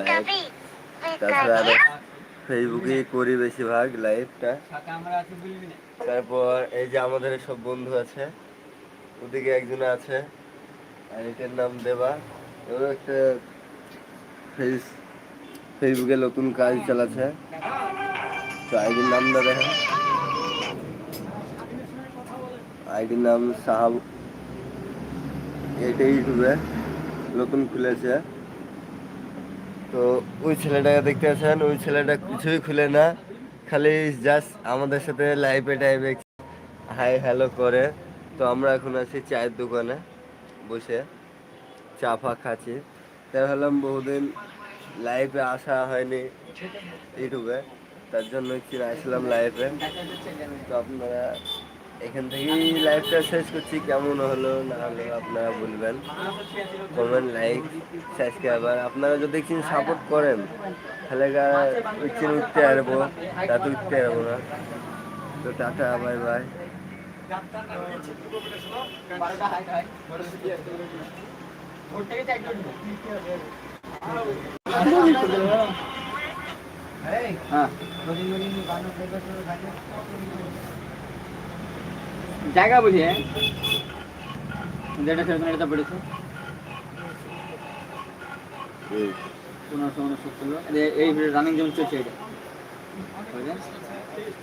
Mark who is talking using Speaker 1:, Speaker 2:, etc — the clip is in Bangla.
Speaker 1: লাইভ তাছাড়া ফেসবুকে করি বেশিরভাগ লাইভটা তারপর এই যে আমাদের সব বন্ধু আছে, ওদিকে একজন আছে, আর এটার নাম দেবা। ও একটা ফেস ফেসবুকে নতুন কাজ চালাচ্ছে। তো আইডির নামটা দেখেন আইডির নাম সাহাব। এটা ইউটিউবে নতুন খুলেছে। তো ওই ছেলেটাকে দেখতে আছেন, ওই ছেলেটা কিছুই খুলে না, খালি জাস্ট আমাদের সাথে লাইভে টাইভে হাই হ্যালো করে। তো আমরা এখন আছি চায়ের দোকানে বসে, চা ফা খাচ্ছি। তাই ভাবলাম বহুদিন লাইভে আসা হয়নি ইউটিউবে, তার জন্য কি আসলাম লাইভে তো আপনারা এখান থেকেই লাইভটা শেষ করছি। কেমন হলো, না হলো, আপনারা বলবেন। কমেন্ট লাইক সাবস্ক্রাইবার আপনারা যদি কিছু সাপোর্ট করেন, তাহলে উঠছে উঠতে পারব। তাতে উঠতে পারব না। তো টাটা বাই বাই
Speaker 2: জায়গা বুঝে যেটা সেরকম এটা পড়েছে। পনেরোশো উনসত্তর এই রানিং যেমন চলছে এটা।